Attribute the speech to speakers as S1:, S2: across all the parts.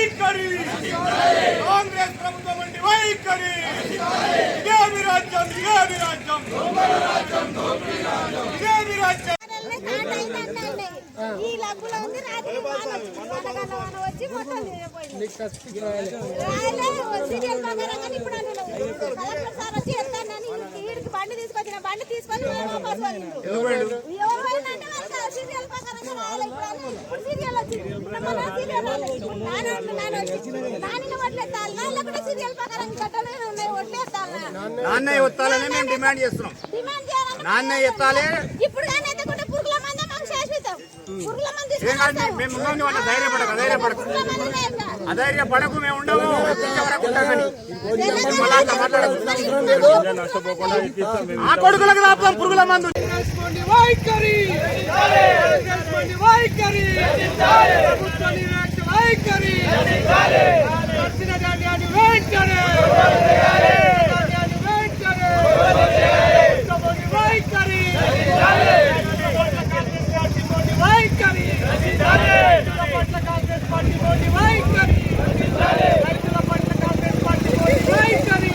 S1: వైఖరి. కాంగ్రెస్ ప్రభుత్వం వంటి వైఖరి. ఇదే మీ రాజ్యం ఇదే మీ రాజ్యం ఇదే మీ రాజ్యం
S2: ఈ లబ్బులో ఉంది రాత్రి వచ్చి మొత్తం బండి తీసుకొచ్చిన బండి తీసుకొని ప్రకారం కట్టలేదు. మేము
S1: డిమాండ్ చేస్తున్నాం నాన్న ఎత్తాలి. మేము ఉన్నాం వాళ్ళ ధైర్యపడకు
S2: లేదు.
S1: అధైర్యపడకు మేము ఉండము ఇంకెవరకు ఉంటాం కానీ మళ్ళా అట్లా మాట్లాడకు. ఆ కొడుకులకు రాపుతాం పురుగుల మందు వైఖరి! వైఖరి ప్రభుత్వాన్ని వైఖరి! వచ్చిన ధాన్యాన్ని వెంటనే ధాన్యాన్ని వెంటనే వైఖరి! వైఖరి పట్ల కాంగ్రెస్ పార్టీ వైఖరి రైతుల పట్ల కాంగ్రెస్ పార్టీ వైఖరి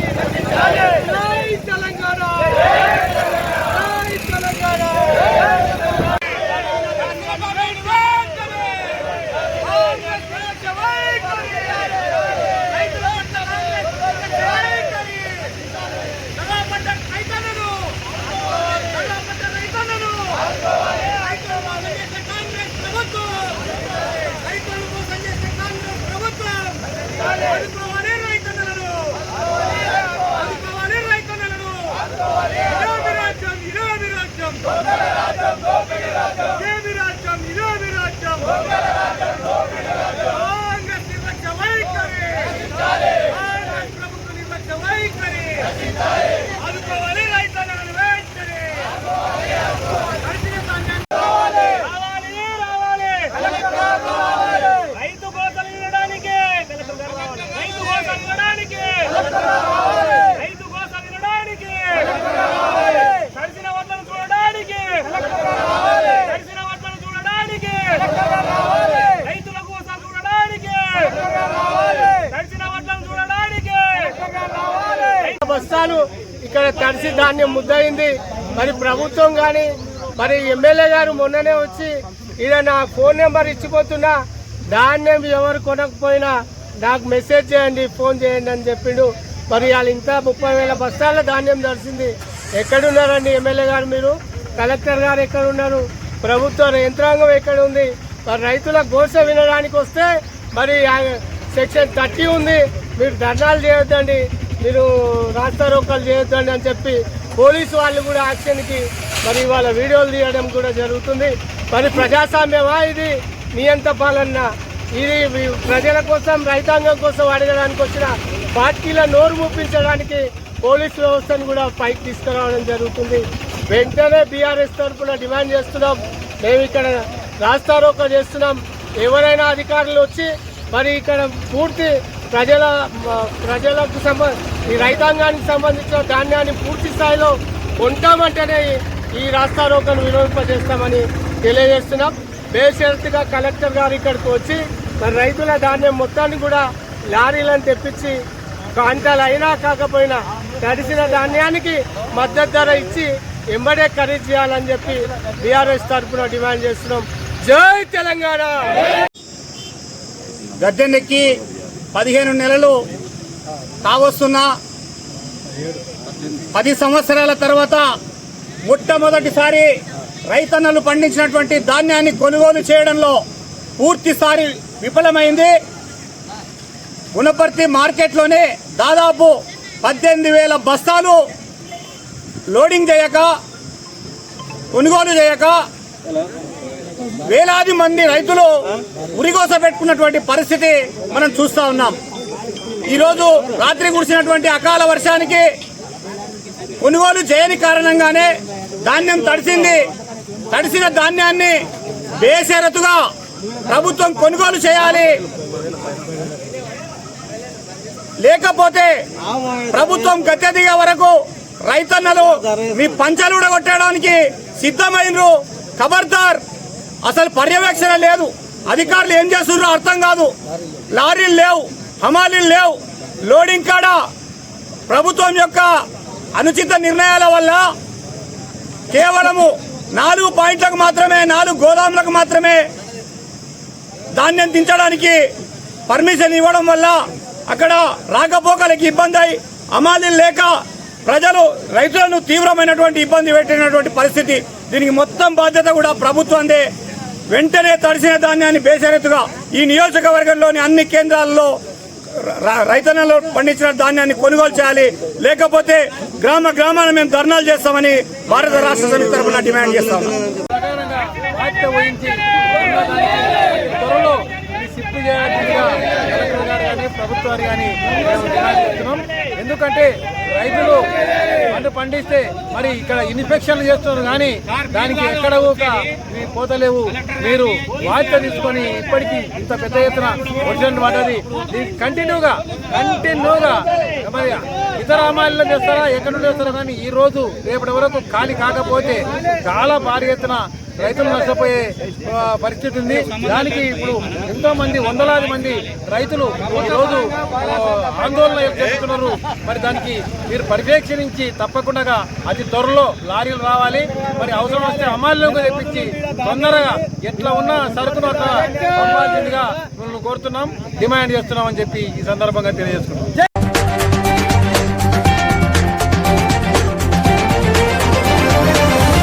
S1: ఇదే రాజ్యం? ఇదే రాజ్యం? కాంగ్రెస్ నిర్లక్ష్య వైఖరి! కాంగ్రెస్ ప్రభుత్వ నిర్లక్ష్య వైఖరి ఆదుకోవాలి రైతన్నలను వెంటనే నడిచిన ధాన్యాన్ని రావాలి రావాలి రైతు కోతలు వినడానికి రైతు కోతలు వినడానికి రైతు కోతలు వినడానికి తడిసిన వడ్లను చూడడానికి తడిసిన వడ్లను చూడడానికి రైతుల కోసం చూడడానికి తడిసిన వడ్లను చూడడానికి
S3: బస్తాలు ఇక్కడ తడిసి ధాన్యం ముద్దయింది. మరి ప్రభుత్వం కానీ మరి ఎమ్మెల్యే గారు మొన్ననే వచ్చి ఈయన నా ఫోన్ నెంబర్ ఇచ్చిపోతున్నా ధాన్యం ఎవరు కొనకపోయినా నాకు మెసేజ్ చేయండి ఫోన్ చేయండి అని చెప్పిండు. మరి వాళ్ళు ఇంత ముప్పై వేల బస్తాల ధాన్యం దర్శింది ఎక్కడున్నారండి ఎమ్మెల్యే గారు మీరు? కలెక్టర్ గారు ఎక్కడ ఉన్నారు ప్రభుత్వ యంత్రాంగం ఎక్కడ ఉంది మరి రైతుల ఘోష వినడానికి వస్తే మరి ఆ సెక్షన్ థర్టీ ఉంది. మీరు ధర్నాలు చేయొద్దండి. మీరు రాస్తారోకలు చేయొద్దండి అని చెప్పి పోలీసు వాళ్ళు కూడా యాక్షన్కి మరి ఇవాళ వీడియోలు తీయడం కూడా జరుగుతుంది. మరి ప్రజాస్వామ్యమా ఇది? నియంత పాలన? ఇది ప్రజల కోసం రైతాంగం కోసం అడగడానికి వచ్చిన పార్టీల నోరు ముప్పించడానికి పోలీసు వ్యవస్థను కూడా పైకి తీసుకురావడం జరుగుతుంది. వెంటనే బీఆర్ఎస్ తరఫున డిమాండ్ చేస్తున్నాం. మేము ఇక్కడ రాస్తారోకలు చేస్తున్నాం. ఎవరైనా అధికారులు వచ్చి మరి ఇక్కడ పూర్తి ప్రజల ప్రజలకు సంబంధ ఈ రైతాంగానికి సంబంధించిన ధాన్యాన్ని పూర్తి స్థాయిలో కొంటామంటేనే ఈ- రాస్తారోకను వినియోగింపజేస్తామని తెలియజేస్తున్నాం. బేషరతుగా కలెక్టర్ గారు ఇక్కడికి వచ్చి మరి రైతుల ధాన్యం మొత్తాన్ని కూడా లారీలను తెప్పించి కాంటాలు అయినా కాకపోయినా తడిసిన ధాన్యానికి మద్దతు ధర ఇచ్చి ఎంబడే ఖరీదు చేయాలని చెప్పి బీఆర్ఎస్ తరఫున డిమాండ్ చేస్తున్నాం. జై తెలంగాణ!
S1: గద్దెనెక్కి పదిహేను నెలలు కావస్తున్న పది సంవత్సరాల తర్వాత మొట్టమొదటిసారి రైతన్నలు పండించినటువంటి ధాన్యాన్ని కొనుగోలు చేయడంలో పూర్తిసారి విఫలమైంది. గుణపర్తి మార్కెట్లోనే దాదాపు పద్దెనిమిది వేల బస్తాలు లోడింగ్ చేయక కొనుగోలు చేయక వేలాది మంది రైతులు ఉరిగోస పెట్టుకున్నటువంటి పరిస్థితి మనం చూస్తా ఉన్నాం. ఈరోజు రాత్రి కురిసినటువంటి అకాల వర్షానికి కొనుగోలు చేయని కారణంగానే ధాన్యం తడిసింది. తడిసిన ధాన్యాన్ని బేషరతుగా ప్రభుత్వం కొనుగోలు చేయాలి. లేకపోతే ప్రభుత్వం గద్దె వరకు రైతన్నలు మీ పంచలు కొట్టడానికి సిద్ధమైనరు ఖబర్దార్. అసలు పర్యవేక్షణ లేదు. అధికారులు ఏం చేస్తున్నారో అర్థం కాదు. లారీలు లేవు హమాలీలు లేవు. లోడింగ్ కాడ? ప్రభుత్వం యొక్క అనుచిత నిర్ణయాల వల్ల కేవలము నాలుగు పాయింట్లకు మాత్రమే నాలుగు గోదాములకు మాత్రమే ధాన్యం దించడానికి పర్మిషన్ ఇవ్వడం వల్ల అక్కడ రాకపోకలకి ఇబ్బంది అయి అమాలీలు లేక ప్రజలు రైతులను తీవ్రమైనటువంటి ఇబ్బంది పెట్టినటువంటి పరిస్థితి. దీనికి మొత్తం బాధ్యత కూడా ప్రభుత్వందే. వెంటనే తడిసిన ధాన్యాన్ని బేసరెత్తుగా ఈ నియోజకవర్గంలోని అన్ని కేంద్రాల్లో రైతన్నలో రైతన్నలు పండించిన ధాన్యాన్ని కొనుగోలు చేయాలి. లేకపోతే గ్రామ గ్రామాన మేము ధర్నాలు చేస్తామని భారత రాష్ట్ర సమితి తరఫున డిమాండ్ చేస్తాము
S4: ప్రభుత్వాలు కానీ ఎందుకంటే రైతులు పంట పండిస్తే మరి ఇక్కడ ఇన్ఫెక్షన్లు చేస్తున్నారు కానీ దానికి ఎక్కడ ఒక మీ పోతలేవు మీరు బాధ్యత తీసుకొని ఇప్పటికీ ఇంత పెద్ద ఎత్తున వర్షం పడ్డది దీనికి కంటిన్యూగా కంటిన్యూగా మరి ఇతర అమ్మాయిల్లో చేస్తారా ఎక్కడ నుండి చేస్తారా? కానీ ఈ రోజు రేపటి వరకు ఖాళీ కాకపోతే చాలా భారీ ఎత్తున రైతులు నష్టపోయే పరిస్థితి ఉంది. దానికి ఇప్పుడు ఎంతో మంది వందలాది మంది రైతులు రోజు ఆందోళన చేస్తున్నారు. మరి దానికి మీరు పర్యవేక్షణించి తప్పకుండా అతి త్వరలో లారీలు రావాలి. మరి అవసరం వస్తే అమాల్యంగా తెప్పించి తొందరగా ఎట్లా ఉన్నా సరుకును అట్లా పంపాల్సిందిగా మిమ్మల్ని కోరుతున్నాం. డిమాండ్ చేస్తున్నాం అని చెప్పి ఈ సందర్భంగా తెలియజేస్తున్నాం.